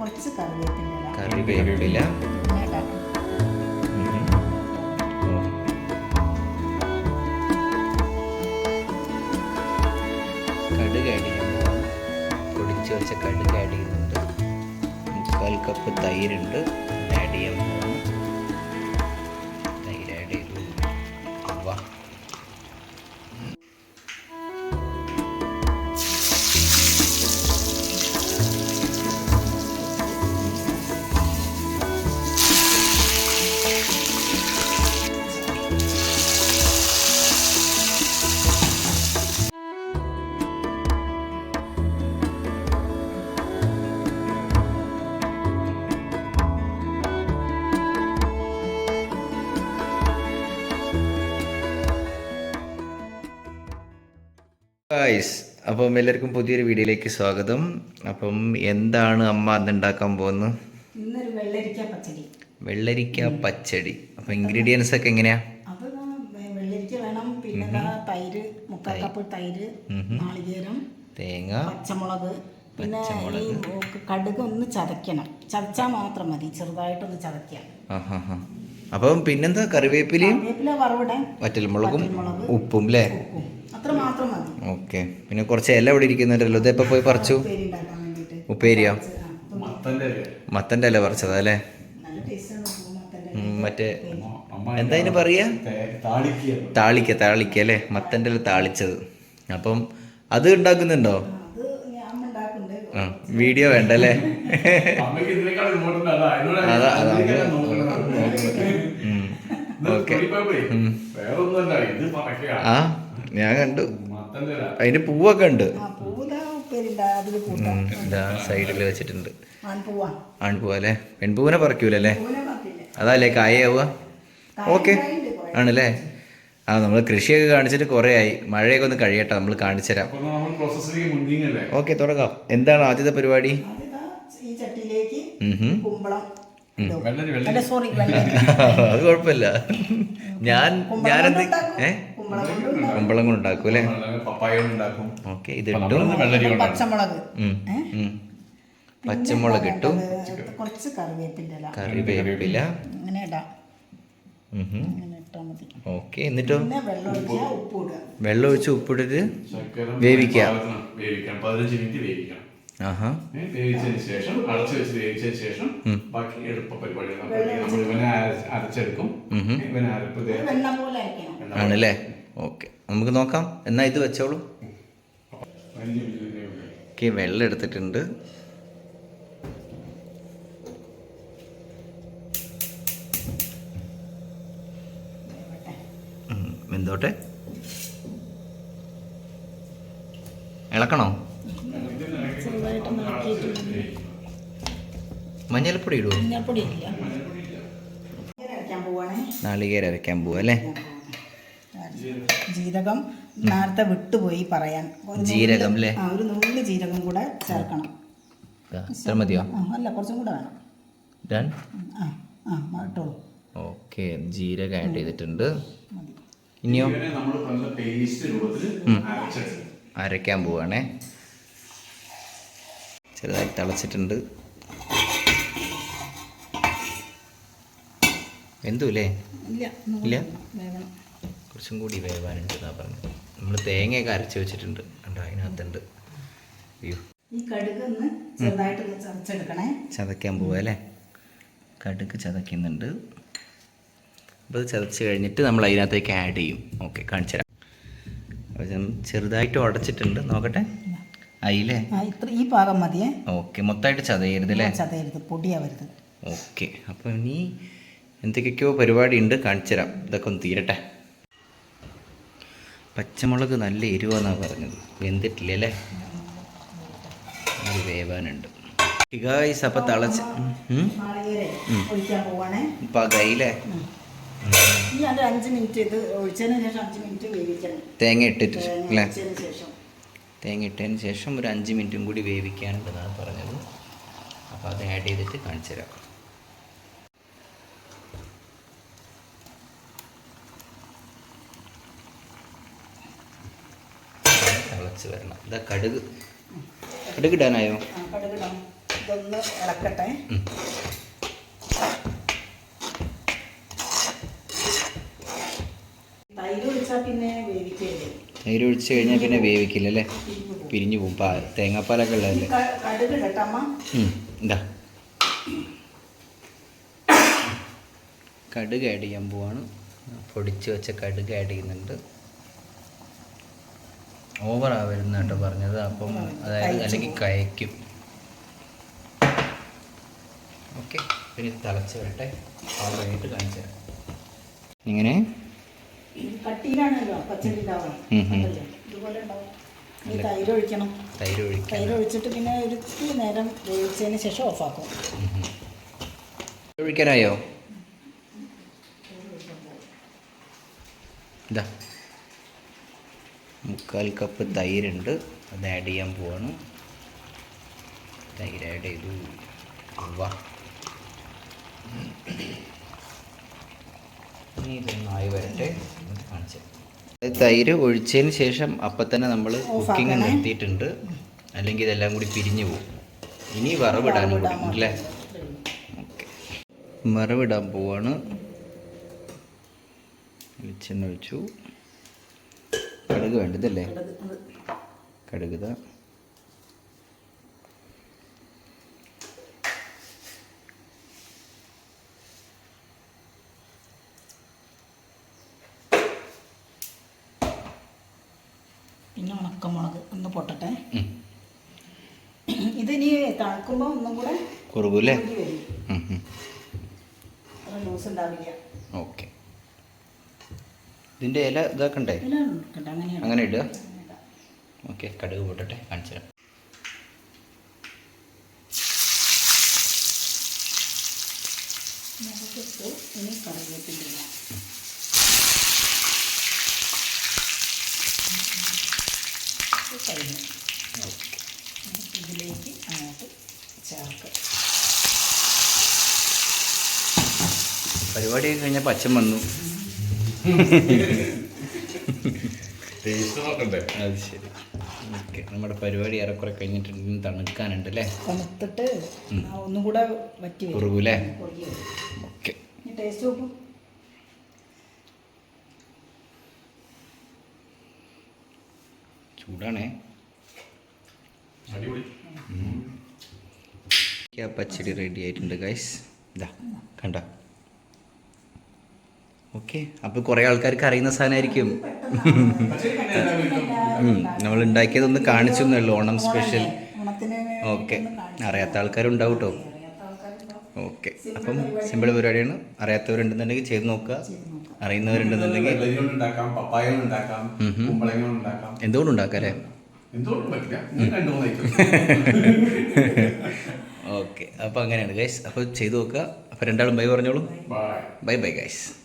കുറച്ച് കറിവേപ്പിന്റെ കറിവേപ്പില. കടുക് ആഡ് പൊടിച്ച് വെച്ച കടുക് ആഡ് ചെയ്യുന്നുണ്ട്. മുക്കാൽ കപ്പ് തൈരുണ്ട്. ആഡ് ചെയ്യാൻ ഗായ്സ് അപ്പം എല്ലാവർക്കും പുതിയൊരു വീഡിയോയിലേക്ക് സ്വാഗതം. അപ്പം എന്താണ് അമ്മ അന്ന് ഉണ്ടാക്കാൻ പോകുന്നത്? ഇന്നൊരു വെള്ളരിക്ക പച്ചടി. വെള്ളരിക്ക പച്ചടി. അപ്പം ഇൻഗ്രീഡിയൻസ് ഒക്കെ എങ്ങനെയാ? അത് വെള്ളരിക്ക വേണം. പിന്നെ തൈര് മുക്കാൽ കപ്പ് തൈര് നാളികേരം തേങ്ങ. പച്ചമുളക് പിന്നെ ഈ കടുക് ഒന്ന് ചതയ്ക്കണം. ചതച്ചാൽ മാത്രം മതി. ചെറുതായിട്ടൊന്ന് ചതയ്ക്കാം. അപ്പം പിന്നെന്താ? കറിവേപ്പിലയും വറ്റൽമുളകും ഉപ്പും അല്ലേ ഉപ്പും അത്ര മാത്രം മതി ഓക്കെ. പിന്നെ കുറച്ച് ഇല ഇവിടെ ഇരിക്കുന്നുണ്ടല്ലോ. ഇതെപ്പോൾ പോയി പറിച്ചു? ഉപ്പേരിയോ? മത്തന്റെ ഇല പറിച്ചതാ അല്ലേ മറ്റേ എന്താ അതിന് പറയാ? താളിക്ക താളിക്ക അല്ലേ? മത്തന്റെ ഇല താളിച്ചത്. അപ്പം അത് ഉണ്ടാക്കുന്നുണ്ടോ? വീഡിയോ വേണ്ട അല്ലേ? ഓക്കെ. ഇത് ആ ഞാൻ കണ്ടു. മത്തന്റെ. അതിന്റെ പൂവൊക്കെ ഉണ്ട്. സൈഡിൽ വെച്ചിട്ടുണ്ട്. ആൺപൂവാ. അല്ലേ? പെൺപൂവിനെ പറിക്കൂലല്ലേ അതല്ലേ കായാവുക ഓക്കെ. ആണല്ലേ? ആ നമ്മൾ കൃഷിയൊക്കെ കാണിച്ചിട്ട് കുറേ ആയി. മഴയൊക്കെ ഒന്ന് കഴിയട്ടെ നമ്മൾ കാണിച്ചു തരാം ഓക്കെ തുടങ്ങാം. എന്താണ് ആദ്യത്തെ പരിപാടി? അത് കുഴപ്പമില്ല. ഞാൻ ഞാനെന്ത് കൊണ്ടുണ്ടാക്കും. കുമ്പളം കൊണ്ട് ഉണ്ടാക്കും അല്ലേ? പപ്പായ ഉണ്ടാക്കും. ഓക്കെ ഇത് പച്ചമുളക്. പച്ചമുളക് ഇട്ടു. കുറച്ച് കറിവേപ്പില കറിവേപ്പില. അങ്ങനെ ഇടാം. ഉം ഇട്ടാൽ മതി. ഓക്കെ എന്നിട്ടോ? വെള്ളം ഒഴിച്ച് ഉപ്പിട്ടിട്ട് വേവിക്കാം. വേവിച്ചതിന് ശേഷം അടച്ചു വെച്ച് വേവിച്ചതിന് ശേഷം ബാക്കി എളുപ്പ പരിപാടികൾ നമ്മൾ നമ്മൾ ഇവനെ അരച്ചെടുക്കും. ഇവനെ അരപ്പ് ആണല്ലേ? ഓക്കെ. നമുക്ക് നോക്കാം. എന്നാ ഇത് വെച്ചോളൂ. ഓക്കെ വെള്ളം എടുത്തിട്ടുണ്ട്. എന്തോട്ടെ ഇളക്കണോ? മഞ്ഞൾപ്പൊടി ഇടുവോ? നാളികേരം അരയ്ക്കാൻ പോവാ അല്ലേ? ജീരകം നേരത്തെ വിട്ടുപോയി പറയാൻ. ജീരകം അല്ലേ? ആ ഒരു നുള്ളി ജീരകം കൂടെ ചേർക്കണം. ഇത്ര മതിയോ? അല്ല കുറച്ചും കൂടെ വേണം. ഡൺ ആ ആ ഇട്ടോളൂ. ഓക്കെ ജീരകം ആഡ് ചെയ്തിട്ടുണ്ട്. ഇനിയോ? നമ്മൾ നല്ല പേസ്റ്റ് രൂപത്തിൽ അരച്ചെടുക്കും അരയ്ക്കാൻ പോവാണേ. ചെറുതായി തിളച്ചിട്ടുണ്ട്. എന്തുല്ലേ? ഇല്ല ഇല്ല? കുറച്ചും കൂടി വേവാനുണ്ട് എന്നാ പറഞ്ഞു നമ്മൾ തേങ്ങയൊക്കെ അരച്ച് വെച്ചിട്ടുണ്ട്. കണ്ടോ അതിനകത്തുണ്ട്. അയ്യോ. ഈ കടുക് ഒന്ന് ചെറുതായിട്ടൊന്ന് ചതച്ചെടുക്കണേ. ചതയ്ക്കാൻ പോവാ അല്ലേ? കടുക് ചതയ്ക്കുന്നുണ്ട്. അപ്പോൾ അത് ചതച്ച് കഴിഞ്ഞിട്ട് നമ്മൾ അതിനകത്തേക്ക് ആഡ് ചെയ്യും. ഓക്കെ കാണിച്ചു തരാം. അപ്പോൾ ഞാൻ ചെറുതായിട്ട് ഉടച്ചിട്ടുണ്ട്. നോക്കട്ടെ. അയിലേ ആ ഇത്ര ഈ ഭാഗം മതിയേ. ഓക്കെ മൊത്തമായിട്ട് ചതയരുത് അല്ലേ? ചതയരുത്. പൊടിയാവരുത്. ഓക്കെ അപ്പോൾ ഇനി എന്തൊക്കെയൊക്കെയോ പരിപാടി ഉണ്ട് കാണിച്ചു തരാം. ഇതൊക്കെ ഒന്ന് തീരട്ടെ. പച്ചമുളക് നല്ല എരിവാന്നാണ് പറഞ്ഞത്. വെന്തിട്ടില്ല അല്ലേ അത് വേവാനുണ്ട് ഗായ്സ് അപ്പം തളച്ച് പകയില്ലേ തേങ്ങ ഇട്ടിട്ട് അല്ലേ? തേങ്ങ ഇട്ടതിന് ശേഷം ഒരു അഞ്ച് മിനിറ്റും കൂടി വേവിക്കാനുണ്ടെന്നാണ് പറഞ്ഞത്. അപ്പോൾ അത് ആഡ് ചെയ്തിട്ട് കാണിച്ചു തരാം തിളച്ച് വരണം ഇതാ കടുക്. കടുക് ഇടാനായോ ആ കടുകിടാം. ഇതൊന്ന് ഇളക്കട്ടെ. തൈര് ഒഴിച്ച് കഴിഞ്ഞാൽ പിന്നെ വേവിക്കില്ല അല്ലേ? പിരിഞ്ഞു പോകും. പാ തേങ്ങാപ്പാലൊക്കെ ഉള്ളതല്ലേ എന്താ കടുക് കടുക് ആഡ് ചെയ്യാൻ പോവാണ്. പൊടിച്ച് വെച്ച കടുക് ആഡ് ചെയ്യുന്നുണ്ട്. ഓവർ ആവരുന്ന കേട്ടോ പറഞ്ഞത്. അപ്പം അതായത് അല്ലെങ്കിൽ കയക്കും ഓക്കെ പിന്നെ തിളച്ച് വരട്ടെ. കഴിഞ്ഞിട്ട് കാണിച്ചു തരാം. ഇങ്ങനെ. കട്ടിയിലാണല്ലോ പച്ചടി? ഇതുപോലെ തൈര് ഒഴിക്കണം. തൈര് ഒഴിക്കാൻ തൈര് ഒഴിച്ചിട്ട് പിന്നെ ഒരു നേരം വേവിച്ചതിന് ശേഷം ഓഫാക്കും ഒഴിക്കാനായോ? ഇതാ. മുക്കാൽ കപ്പ് തൈരുണ്ട്. അത് ആഡ് ചെയ്യാൻ പോവാണ്. തൈര് ആഡ് ചെയ്തു. വാ ഇനി ഇതൊന്ന് ആയി വരട്ടെ. കാണിച്ചു തൈര്. ഒഴിച്ചതിന് ശേഷം അപ്പം തന്നെ നമ്മൾ കുക്കിംഗ് നിർത്തിയിട്ടുണ്ട്. അല്ലെങ്കിൽ ഇതെല്ലാം കൂടി പിരിഞ്ഞു പോകും. ഇനി വറവിടാനും കൂടി അല്ലേ? ഓക്കെ. വറവിടാൻ പോവാണ്. വെളിച്ചെണ്ണ ഒഴിച്ചു. കടുക് വേണ്ടതല്ലേ? കടുക് ഇതാ. പിന്നെ ഉണക്കമുളക് ഒന്ന് പൊട്ടട്ടെ. ഇതിനി തണുക്കുമ്പോൾ ഒന്നും കൂടെ കുറവല്ലേ ലൂസ് ഉണ്ടാവില്ല. ഓക്കെ. ഇതിന്റെ ഇല ഇതാക്കണ്ടേ? അങ്ങനെ ഇടുക? ഓക്കെ കടുക് പൊട്ടട്ടെ കാണിച്ചു തരാം. ഇനി കറിവേപ്പിന്റെ കഴിഞ്ഞു. ഇതിലേക്ക് അങ്ങോട്ട് ചേർക്കുക. പരിപാടിയൊക്കെ കഴിഞ്ഞാൽ അച്ഛൻ വന്നു അത് ശരി. ഓക്കെ നമ്മുടെ പരിപാടി ഏറെക്കുറെ കഴിഞ്ഞിട്ടുണ്ട്. തണുക്കാനുണ്ട് അല്ലേ? തണുത്തിട്ട് ആ ഒന്നും കൂടെ വറ്റി വരും. ഓക്കെ. ടേസ്റ്റ് നോക്കും. ചൂടാണേ. പച്ചടി റെഡി ആയിട്ടുണ്ട് ഗൈസ് ഇതാ കണ്ട? ഓക്കെ. അപ്പോൾ കുറേ ആൾക്കാർക്ക് അറിയുന്ന സാധനമായിരിക്കും. നമ്മൾ ഉണ്ടാക്കിയതൊന്ന് കാണിച്ചു എന്നേ ഓണം സ്പെഷ്യൽ ഓക്കെ. അറിയാത്ത ആൾക്കാരുണ്ടാവും കേട്ടോ ഓക്കെ. അപ്പം സിമ്പിൾ പരിപാടിയാണ്. അറിയാത്തവരുണ്ടെന്നുണ്ടെങ്കിൽ ചെയ്ത് നോക്കുക. അറിയുന്നവരുണ്ടെന്നുണ്ടെങ്കിൽ എന്തുകൊണ്ട് കൊണ്ട് ഉണ്ടാക്കാം അല്ലേ ഓക്കെ. അപ്പോൾ അങ്ങനെയാണ് ഗൈസ് അപ്പോൾ ചെയ്ത് നോക്കുക. അപ്പോൾ രണ്ടാളും ബൈ പറഞ്ഞോളൂ. Bye bye guys